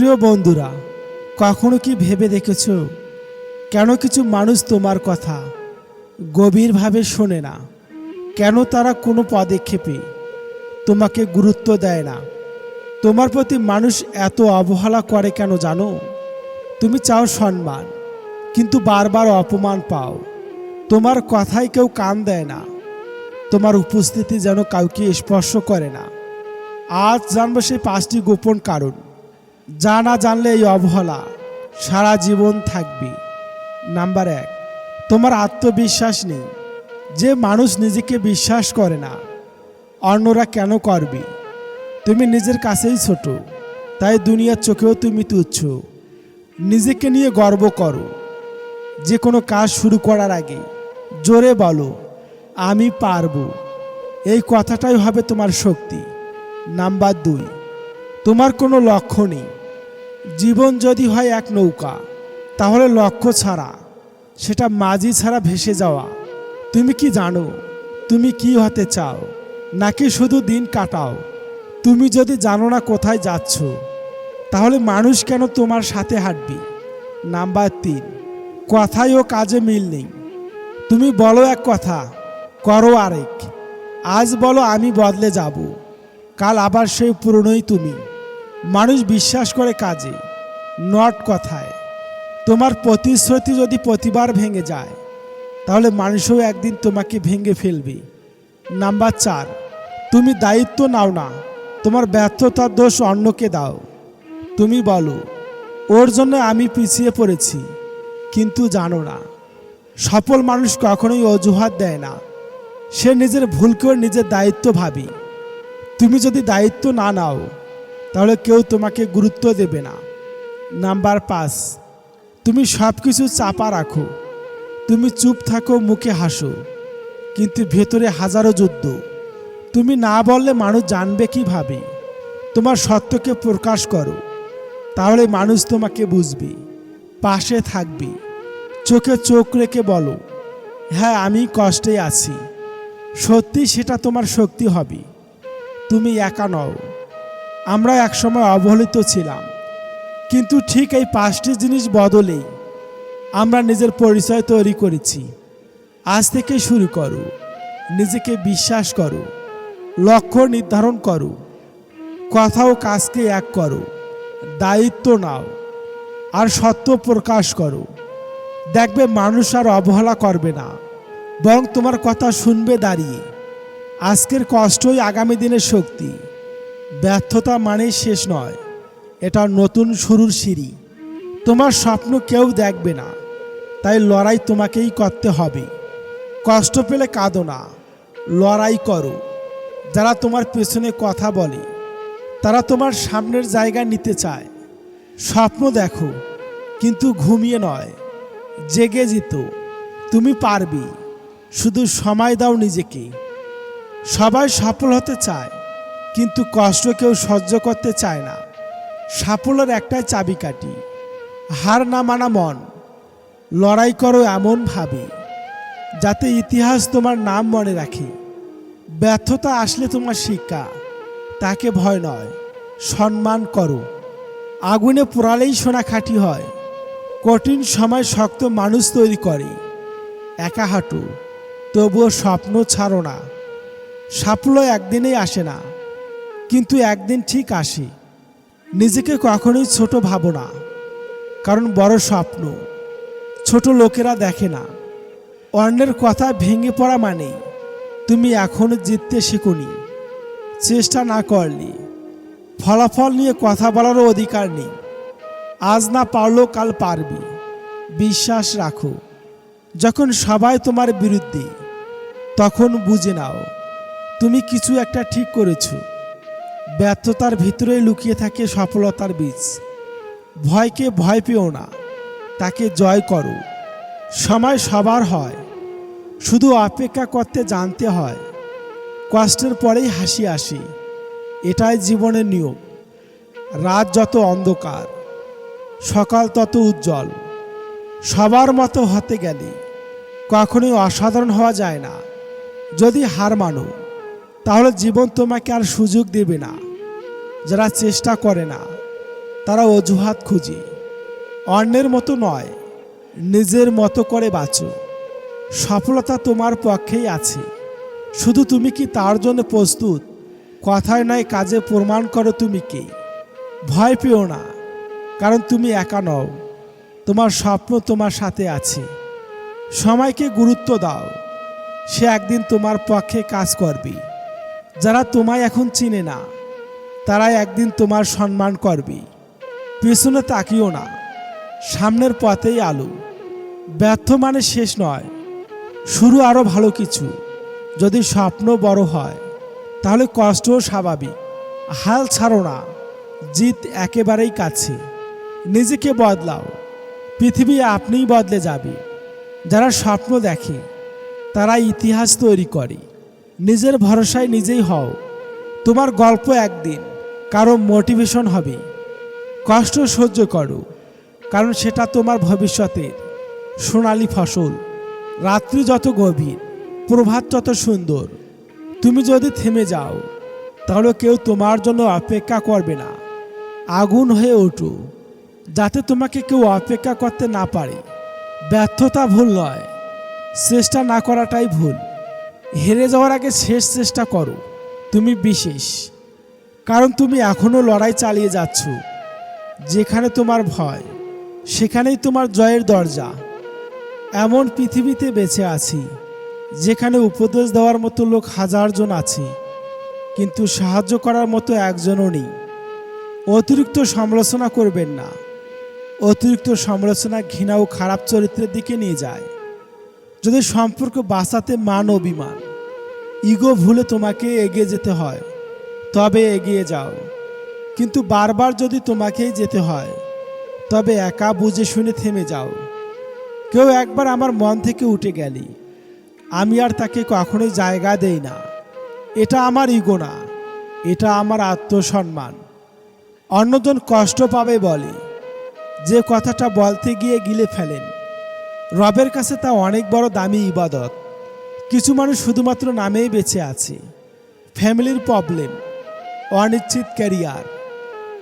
প্রিয় বন্ধুরা, কখনো কি ভেবে দেখেছ? কেন কিছু মানুষ তোমার কথা গভীরভাবে শোনে না? কেন তারা কোনো পদক্ষেপে তোমাকে গুরুত্ব দেয় না? তোমার প্রতি মানুষ এত অবহেলা করে কেন জানো? তুমি চাও সম্মান, কিন্তু বারবার অপমান পাও। তোমার কথায় কেউ কান দেয় না। তোমার উপস্থিতি যেন কাউকে স্পর্শ করে না। আজ জানব সেই পাঁচটি গোপন কারণ। যা না জানলে এই অবহেলা, সারা জীবন থাকবে। নাম্বার এক, তোমার আত্মবিশ্বাস নেই। যে মানুষ নিজেকে বিশ্বাস করে না, অন্যরা কেন করবে? তুমি নিজের কাছেই ছোট, তাই দুনিয়ার চোখেও তুমি তুচ্ছ। নিজেকে নিয়ে গর্ব করো। যে কোনো কাজ শুরু করার আগে জোরে বলো, আমি পারব। এই কথাটাই হবে তোমার শক্তি। নাম্বার দুই, তোমার কোনো লক্ষ্য নেই। জীবন যদি হয় এক নৌকা, তাহলে লক্ষ্য ছাড়া, সেটা মাঝি ছাড়া ভেসে যাওয়া। তুমি কি জানো, তুমি কি হতে চাও, নাকি শুধু দিন কাটাও? তুমি যদি জানো না কোথায় যাচ্ছ, তাহলে মানুষ কেন তোমার সাথে হাঁটবে? নাম্বার তিন কথায় ও কাজে মিল নেই। তুমি বলো এক কথা, করো আরেক। আজ বলো আমি বদলে যাব, কাল আবার সেই পুরনোই তুমি। মানুষ বিশ্বাস করে কাজে, নট কথায়। তোমার প্রতিশ্রুতি যদি প্রতিবার ভেঙে যায়, তাহলে মানুষও একদিন তোমাকে ভেঙে ফেলবে। নাম্বার চার, তুমি দায়িত্ব নাও না, তোমার ব্যর্থতার দোষ অন্যকে দাও। তুমি বলো, ওর জন্য আমি পিছিয়ে পড়েছি, কিন্তু জানো না। সফল মানুষ কখনোই অজুহাত দেয় না। সে নিজের ভুলকেও নিজের দায়িত্ব ভাবি। তুমি যদি দায়িত্ব না নাও তাহলে কেউ তোমাকে গুরুত্ব দেবে না। নাম্বার পাঁচ, তুমি সব কিছু চাপা রাখো। তুমি চুপ থাকো, মুখে হাসো। কিন্তু ভেতরে হাজারো যুদ্ধ। তুমি না বললে মানুষ জানবে কীভাবে? তোমার সত্যকে প্রকাশ করো। তাহলে মানুষ তোমাকে বুঝবে। পাশে থাকবে। চোখে চোখ রেখে বলো হ্যাঁ আমি কষ্টে আছি। সত্যি সেটা তোমার শক্তি হবে। তুমি একা নও। আমরা একসময় অবহেলিত ছিলাম। কিন্তু ঠিক এই পাঁচটি জিনিস বদলেই আমরা নিজের পরিচয় তৈরি করেছি। আজ থেকে শুরু করো। নিজেকে বিশ্বাস করো। লক্ষ্য নির্ধারণ করো। কথা ও কাজকে এক করো। দায়িত্ব নাও। আর সত্য প্রকাশ করো। দেখবে মানুষ আর অবহেলা করবে না। বরং তোমার কথা শুনবে দাঁড়িয়ে। আজকের কষ্টই আগামী দিনের শক্তি। ব্যর্থতা মানেই শেষ নয়। এটা নতুন শুরুর সিঁড়ি। তোমার স্বপ্ন কেউ দেখবে না, তাই লড়াই তোমাকেই করতে হবে। কষ্ট পেলে কাঁদো না, লড়াই করো। যারা তোমার পেছনে কথা বলে, তারা তোমার সামনের জায়গা নিতে চায়। স্বপ্ন দেখো, কিন্তু ঘুমিয়ে নয়। জেগে যেত তুমি পারবি। শুধু সময় দাও নিজেকে। সবাই সফল হতে চায়। কিন্তু কষ্ট কেউ সহ্য করতে চায় না। সাফল্যের একটাই চাবিকাঠি, হার না মানা মন। লড়াই করো এমনভাবে যাতে ইতিহাস তোমার নাম মনে রাখে। ব্যর্থতা আসলে তোমার শিক্ষা, তাকে ভয় নয়, সম্মান করো। আগুনে পোড়ালেই সোনা খাঁটি হয়, কঠিন সময় শক্ত মানুষ তৈরি করে। একা হাঁটু, তবুও স্বপ্ন ছাড়ো না। সাফল্য একদিনেই আসে না। কিন্তু একদিন ঠিক আসে। নিজেকে কখনোই ছোট ভাবো না, কারণ বড় স্বপ্ন। ছোট লোকেরা দেখে না। অন্যের কথা ভেঙে পড়া মানে তুমি এখনও জিততে শেখনি। চেষ্টা না করলে। ফলাফল নিয়ে কথা বলারও অধিকার নেই। আজ না পারলেও কাল পারবি। বিশ্বাস রাখো, যখন সবাই তোমার বিরুদ্ধে, তখন বুঝে নাও, তুমি কিছু একটা ঠিক করেছ। ব্যর্থতার ভিতরে লুকিয়ে থাকে সফলতার বীজ। ভয়কে ভয় পেও না, তাকে জয় করো। সময় সবার হয়, শুধু অপেক্ষা করতে জানতে হয়। কষ্টের পরেই হাসি আসি, এটাই জীবনের নিয়ম। রাত যত অন্ধকার, সকাল তত উজ্জ্বল। সবার মতো হতে গেলে কখনোই অসাধারণ হওয়া যায় না, যদি হার মানো। তাহলে জীবন তোমাকে আর সুযোগ দেবে না। যারা চেষ্টা করে না, তারা অজুহাত খুঁজে। অন্যের মতো নয়, নিজের মতো করে বাঁচো। সফলতা তোমার পক্ষেই আছে। শুধু তুমি কি তার জন্য প্রস্তুত? কথায় নয়, কাজে প্রমাণ করো তুমি কি। ভয় পেও না, কারণ তুমি একা নও। তোমার স্বপ্ন তোমার সাথে আছে। সময়কে গুরুত্ব দাও। সে একদিন তোমার পক্ষে কাজ করবে। যারা তোমায় এখন চিনে না, তারাই একদিন তোমার সম্মান করবে। পেছনে তাকিও না, সামনের পথেই আলো। ব্যর্থ মানে শেষ নয়, শুরু আরও ভালো কিছু। যদি স্বপ্ন বড় হয়, তাহলে কষ্টও স্বাভাবিক। হাল ছাড়ো না, জিত একেবারেই কাছে। নিজেকে বদলাও, পৃথিবী আপনিই বদলে যাবে। যারা স্বপ্ন দেখে তারা ইতিহাস তৈরি করে। নিজের ভরসায় নিজেই হও। তোমার গল্প একদিন, কারও মোটিভেশন হবে। কষ্ট সহ্য করো, কারণ সেটা তোমার ভবিষ্যতের। সোনালি ফসল, রাত্রি যত গভীর, প্রভাত যত সুন্দর। তুমি যদি থেমে যাও, তাহলে কেউ তোমার জন্য অপেক্ষা করবে না। আগুন হয়ে ওঠো যাতে তোমাকে কেউ অপেক্ষা করতে না পারে। ব্যর্থতা ভুল নয়, চেষ্টা না করাটাই ভুল। হেরে যাওয়ার আগে শেষ চেষ্টা করো। তুমি বিশেষ। কারণ তুমি এখনও লড়াই চালিয়ে যাচ্ছ। যেখানে তোমার ভয়, সেখানেই তোমার জয়ের দরজা। এমন পৃথিবীতে বেঁচে আছি, যেখানে উপদেশ দেওয়ার মতো লোক হাজারজন আছে, কিন্তু সাহায্য করার মতো একজনও নেই। অতিরিক্ত সমালোচনা করবেন না। অতিরিক্ত সমালোচনা ঘৃণা ও খারাপ চরিত্রের দিকে নিয়ে যায়। যদি সম্পর্ক বাঁচাতে মান অভিমান, ইগো ভুলে তোমাকে এগিয়ে যেতে হয়, তবে এগিয়ে যাও। কিন্তু বারবার যদি তোমাকেই যেতে হয়, তবে একা বুঝে শুনে থেমে যাও। কেউ একবার আমার মন থেকে উঠে গেলি, আমি আর তাকে কখনোই জায়গা দেই না। এটা আমার ইগো না, এটা আমার আত্মসম্মান। অন্যজন কষ্ট পাবে বলে, যে কথাটা বলতে গিয়ে গিলে ফেলেন। রবের কাছে তা অনেক বড় দামি ইবাদত। কিছু মানুষ শুধুমাত্র নামেই বেঁচে আছে। ফ্যামিলির প্রবলেম, অনিশ্চিত ক্যারিয়ার,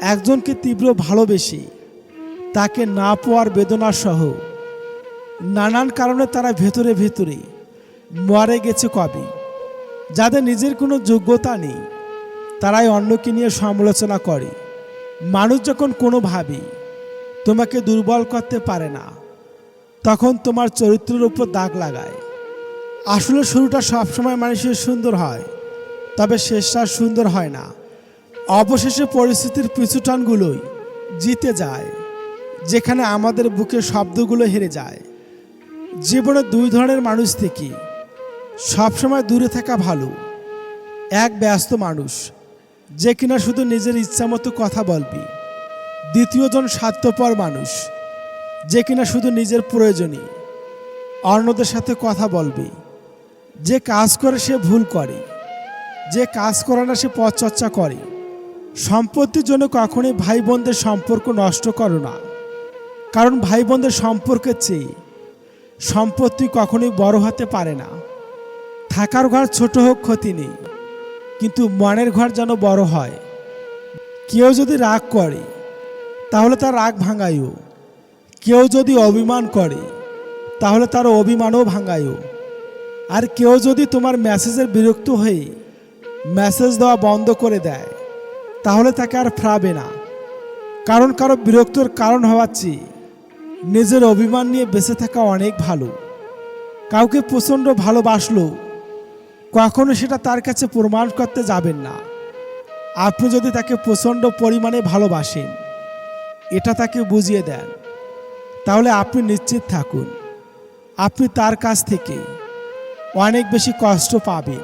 একজনকে তীব্র ভালোবেসে, তাকে না পাওয়ার বেদনা সহ নানান কারণে তারা ভেতরে ভেতরে মরে গেছে কবে। যাদের নিজের কোনো যোগ্যতা নেই, তারাই অন্যকে নিয়ে সমালোচনা করে। মানুষ যখন কোনোভাবে তোমাকে দুর্বল করতে পারে না তখন তোমার চরিত্রের উপর দাগ লাগায়। আসলে শুরুটা সবসময় মানুষের সুন্দর হয়, তবে শেষটা সুন্দর হয় না। অবশেষে পরিস্থিতির পিছুটানগুলোই জিতে যায়, যেখানে আমাদের বুকের শব্দগুলো হেরে যায়। জীবনে দুই ধরনের মানুষ থেকে সবসময় দূরে থাকা ভালো, এক ব্যস্ত মানুষ, যে কিনা শুধু নিজের ইচ্ছা মতো কথা বলবি। দ্বিতীয়জন স্বার্থপর মানুষ যে কিনা শুধু নিজের প্রয়োজনই। অন্যদের সাথে কথা বলবে। যে কাজ করে সে ভুল করে। যে কাজ করে না সে পথ চর্চা করে। সম্পত্তির জন্য কখনোই ভাই বোনদের সম্পর্ক নষ্ট করো না। কারণ ভাই বোনদের সম্পর্কের চেয়ে সম্পত্তি কখনোই বড় হতে পারে না। থাকার ঘর ছোট হোক, ক্ষতি নেই। কিন্তু মনের ঘর যেন বড় হয়। কেউ যদি রাগ করে, তাহলে তার রাগ ভাঙাইও কেউ যদি অভিমান করে, তাহলে তার অভিমানও ভাঙাইও আর কেউ যদি তোমার মেসেজের বিরক্ত হয়ে মেসেজ দেওয়া বন্ধ করে দেয়, তাহলে তাকে আর ফ্রাবে না। কারণ কারও বিরক্তর কারণ হওয়ার চেয়ে নিজের অভিমান নিয়ে বেঁচে থাকা অনেক ভালো। কাউকে প্রচণ্ড ভালোবাসলো, কখনো সেটা তার কাছে প্রমাণ করতে যাবেন না। আপনি যদি তাকে প্রচণ্ড পরিমাণে ভালোবাসেন, এটা তাকে বুঝিয়ে দেন। তাহলে আপনি নিশ্চিত থাকুন। আপনি তার কাছ থেকে অনেক বেশি কষ্ট পাবেন।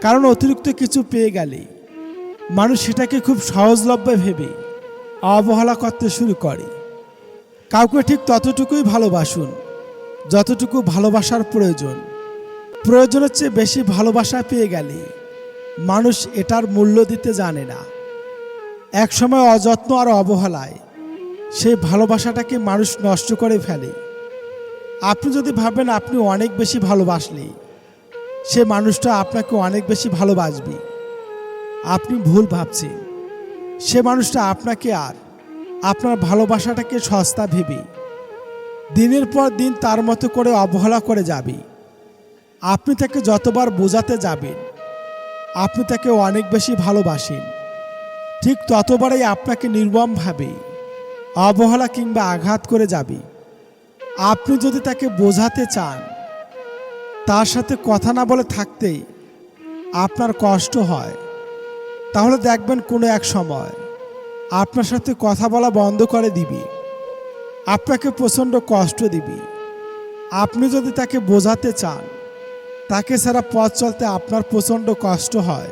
কারণ অতিরিক্ত কিছু পেয়ে গেলে মানুষ সেটাকে খুব সহজলভ্য ভেবে অবহেলা করতে শুরু করে। কাউকে ঠিক ততটুকুই ভালোবাসুন, যতটুকু ভালোবাসার প্রয়োজন। প্রয়োজনের চেয়ে বেশি ভালোবাসা পেয়ে গেলে মানুষ এটার মূল্য দিতে জানে না। একসময় অযত্ন আর অবহেলায় সেই ভালোবাসাটাকে মানুষ নষ্ট করে ফেলে। আপনি যদি ভাবেন আপনি অনেক বেশি ভালোবাসলে, সে মানুষটা আপনাকে অনেক বেশি ভালোবাসবে। আপনি ভুল ভাবছেন। সে মানুষটা আপনাকে আর আপনার ভালোবাসাটাকে সস্তা ভেবে দিনের পর দিন তার মতো করে অবহেলা করে যাবে। আপনি তাকে যতবার বোঝাতে যাবেন, আপনি তাকে অনেক বেশি ভালোবাসেন। ঠিক ততবারই আপনাকে নির্মমভাবে অবহেলা কিংবা আঘাত করে যাবে। আপনি যদি তাকে বোঝাতে চান, তার সাথে কথা না বলে থাকতেই আপনার কষ্ট হয়। তাহলে দেখবেন কোনো এক সময় আপনার সাথে কথা বলা বন্ধ করে দিবি। আপনাকে প্রচণ্ড কষ্ট দিবি। আপনি যদি তাকে বোঝাতে চান, তাকে ছাড়া পথ চলতে আপনার প্রচণ্ড কষ্ট হয়।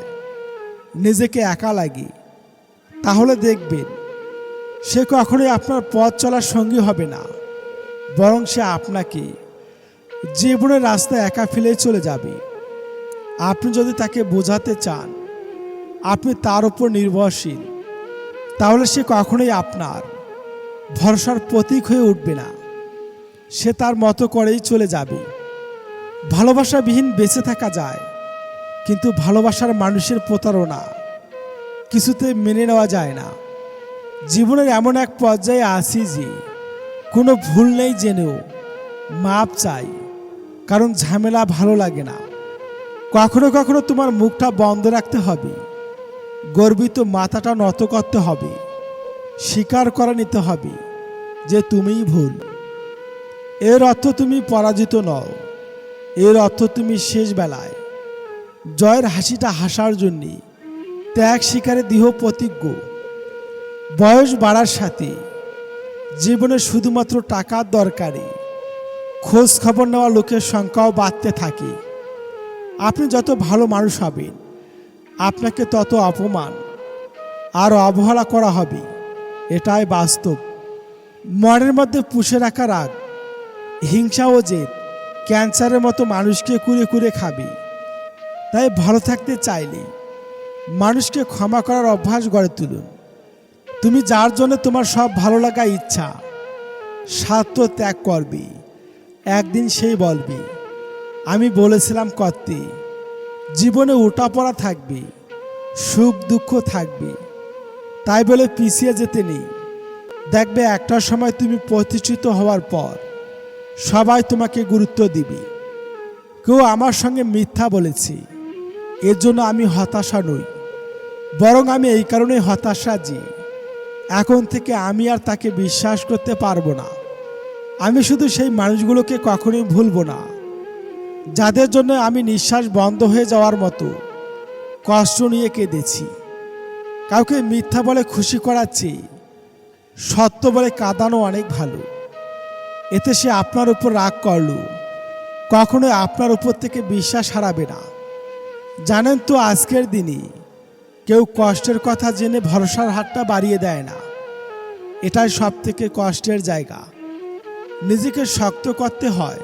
নিজেকে একা লাগি। তাহলে দেখবেন সে কখনোই আপনার পথ চলার সঙ্গী হবে না, বরং সে আপনাকে জীবনের রাস্তায় একা ফেলে চলে যাবে। আপনি যদি তাকে বোঝাতে চান, আপনি তার উপর নির্ভরশীল, তাহলে সে কখনোই আপনার ভরসার প্রতীক হয়ে উঠবে না। সে তার মতো করেই চলে যাবে। ভালোবাসাবিহীন বেঁচে থাকা যায়, কিন্তু ভালোবাসার মানুষের প্রতারণা কিছুতে মেনে নেওয়া যায় না। জীবনের এমন এক পর্যায়ে আসি যে কোনো ভুল নেই জেনেও মাপ চাই, কারণ ঝামেলা ভালো লাগে না। কখনো কখনো তোমার মুখটা বন্ধ রাখতে হবে, গর্বিত মাথাটা নত করতে হবে, স্বীকার করে নিতে হবে যে তুমিই ভুল। এর অর্থ তুমি পরাজিত নও, এর অর্থ তুমি শেষ বেলায় জয়ের হাসিটা হাসার জন্যে ত্যাগ শিকারে দেহ প্রতিজ্ঞ বয়স বাড়ার সাথে জীবনে শুধুমাত্র টাকার দরকারে খোঁজ খবর নেওয়া লোকের সংখ্যাও বাড়তে থাকে। আপনি যত ভালো মানুষ হবেন, আপনাকে তত অপমান আর অবহেলা করা হবে। এটাই বাস্তব। মনের মধ্যে পুষে রাখা রাগ, হিংসা ও জেদ ক্যান্সারের মতো মানুষকে কুড়ে কুড়ে খাবে। তাই ভালো থাকতে চাইলে মানুষকে ক্ষমা করার অভ্যাস গড়ে তুলুন। তুমি যার জন্য তোমার সব ভালো লাগা ইচ্ছা স্বার্থ ত্যাগ করবে। একদিন সেই বলবে, আমি বলেছিলাম করতে। জীবনে পড়া থাকবে, সুখ দুঃখ থাকবে। তাই বলে পিছিয়ে যেতে নেই। দেখবে একটা সময় তুমি প্রতিষ্ঠিত হওয়ার পর সবাই তোমাকে গুরুত্ব দিবে। কেউ আমার সঙ্গে মিথ্যা বলেছে, এর জন্য আমি হতাশা নই। বরং আমি এই কারণে হতাশা যে এখন থেকে আমি আর তাকে বিশ্বাস করতে পারব না। আমি শুধু সেই মানুষগুলোকে কখনোই ভুলবো না। যাদের জন্য আমি নিঃশ্বাস বন্ধ হয়ে যাওয়ার মতো কষ্ট নিয়ে কেঁদেছি। কাউকে মিথ্যা বলে খুশি করাচ্ছি, সত্য বলে কাঁদানো অনেক ভালো। এতে সে আপনার উপর রাগ করল কখনো আপনার উপর থেকে বিশ্বাস হারাবে না। জানেন তো আজকের দিনে কেউ কষ্টের কথা জেনে ভরসার হাতটা বাড়িয়ে দেয় না। এটাই সব থেকে কষ্টের জায়গা। নিজেকে শক্ত করতে হয়,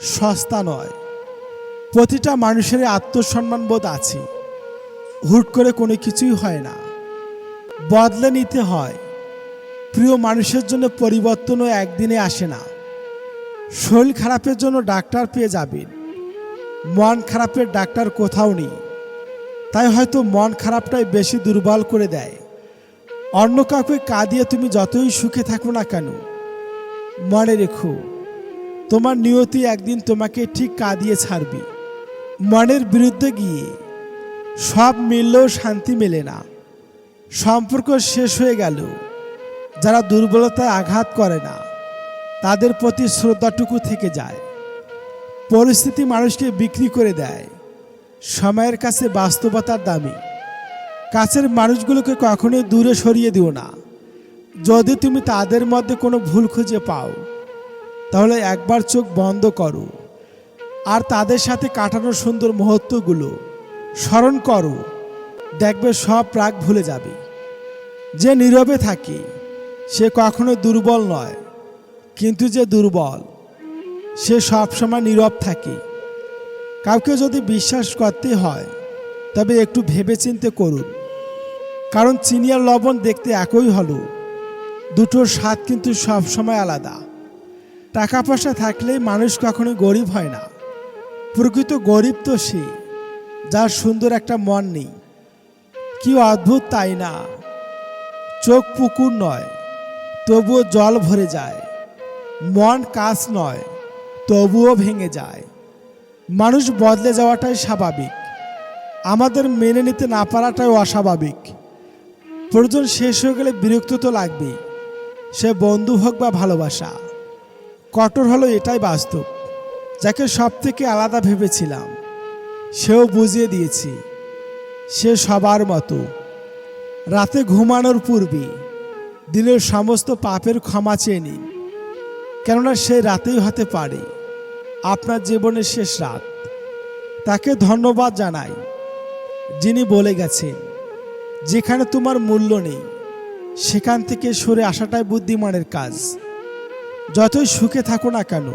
সস্তা নয়। প্রতিটা মানুষের আত্মসম্মান বোধ আছে। হুট করে কোনো কিছুই হয় না। বদলে নিতে হয়। প্রিয় মানুষের জন্য পরিবর্তনও একদিনে আসে না। শরীর খারাপের জন্য ডাক্তার পেয়ে যাবেন। মন খারাপের ডাক্তার কোথাও নেই। তাই হয়তো মন খারাপটাই বেশি দুর্বল করে দেয়। অন্য কাউকে কাঁদিয়ে তুমি যতই সুখে থাকো না কেন, মনে রেখো, তোমার নিয়তি একদিন তোমাকে ঠিক কাঁদিয়ে ছাড়বে। মনের বিরুদ্ধে গিয়ে সব মিললেও শান্তি মেলে না। সম্পর্ক শেষ হয়ে গেল। যারা দুর্বলতায় আঘাত করে না, তাদের প্রতি শ্রদ্ধাটুকু থেকে যায়। পরিস্থিতি মানুষকে বিক্রি করে দেয়। সময়ের কাছে বাস্তবতার দামি। কাছের মানুষগুলোকে কখনোই দূরে সরিয়ে দিও না। যদি তুমি তাদের মধ্যে কোনো ভুল খুঁজে পাও, তাহলে একবার চোখ বন্ধ করো। আর তাদের সাথে কাটানো সুন্দর মুহূর্তগুলো স্মরণ করো। দেখবে সব রাগ ভুলে যাবে। যে নীরবে থাকে, সে কখনো দুর্বল নয়। কিন্তু যে দুর্বল, সে সবসময় নীরব থাকে। কাউকে যদি বিশ্বাস করতে হয়, তবে একটু ভেবেচিন্তে করুন। কারণ চিনি আর লবণ দেখতে একই হলো। দুটোর স্বাদ কিন্তু সবসময় আলাদা। টাকা পয়সা থাকলেই মানুষ কখনো গরিব হয় না। প্রকৃত গরিব তো সে, যার সুন্দর একটা মন নেই। কি অদ্ভুত তাই না? চোখ পুকুর নয়, তবুও জল ভরে যায়। মন কাজ নয়, তবুও ভেঙে যায়। মানুষ বদলে যাওয়াটাই স্বাভাবিক। আমাদের মেনে নিতে না পারাটাই অস্বাভাবিক। প্রয়োজন শেষ হয়ে গেলে বিরক্ত তো লাগবেই। সে বন্ধু হোক বা ভালোবাসা, কঠোর হলো এটাই বাস্তব। যাকে সব থেকে আলাদা ভেবেছিলাম, সেও বুঝিয়ে দিয়েছি, সে সবার মতো। রাতে ঘুমানোর পূর্বে দিনের সমস্ত পাপের ক্ষমা চেয়ে নিন, কেননা সে রাতেই হতে পারে। আপনার জীবনের শেষ রাত। তাকে ধন্যবাদ জানাই, যিনি বলে গেছেন, যেখানে তোমার মূল্য নেই, সেখান থেকে সরে আসাটাই বুদ্ধিমানের কাজ। যতই সুখে থাকো না কেন,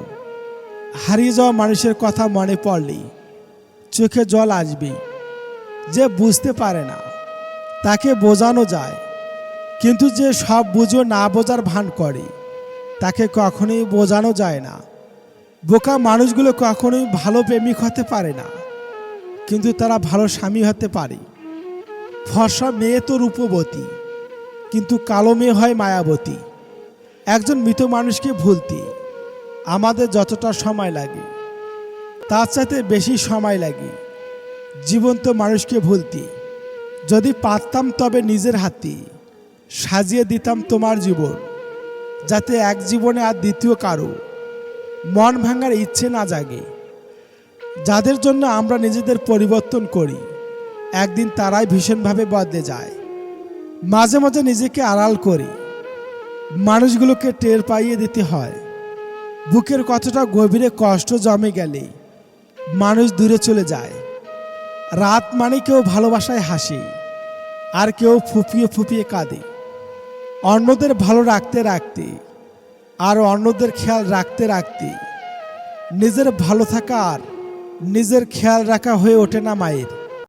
হারিয়ে যাওয়া মানুষের কথা মনে পড়লেই চোখে জল আসবে যে বুঝতে পারে না, তাকে বোঝানো যায়, কিন্তু যে সব বুঝো না বোঝার ভান করে, তাকে কখনোই বোঝানো যায় না। বোকা মানুষগুলো কখনোই ভালো প্রেমিক হতে পারে না, কিন্তু তারা ভালো স্বামী হতে পারে। ফর্সা মেয়ে তো রূপবতী, কিন্তু কালো মেয়ে হয় মায়াবতী। একজন মৃত মানুষকে ভুলতে আমাদের যতটা সময় লাগে, তার সাথে বেশি সময় লাগে জীবন্ত মানুষকে ভুলতে। যদি পারতাম তবে নিজের হাতে সাজিয়ে দিতাম তোমার জীবন, যাতে এক জীবনে আর দ্বিতীয় কারও মন ভাঙার ইচ্ছে না জাগে। যাদের জন্য আমরা নিজেদের পরিবর্তন করি, একদিন তারাই ভীষণভাবে বদলে যায়। মাঝে মাঝে নিজেকে আড়াল করি। মানুষগুলোকে টের পাইয়ে দিতে হয়। বুকের কতটা গভীরে কষ্ট জমে গেলে মানুষ দূরে চলে যায়। রাত মানে কেউ ভালোবাসায় হাসি, আর কেউ ফুপিয়ে ফুপিয়ে কাঁদে। অন্যদের ভালো রাখতে রাখতে আর অন্যদের খেয়াল রাখতে রাখতে। নিজের ভালো থাকা আর নিজের খেয়াল রাখা হয়ে ওঠে না মায়ের।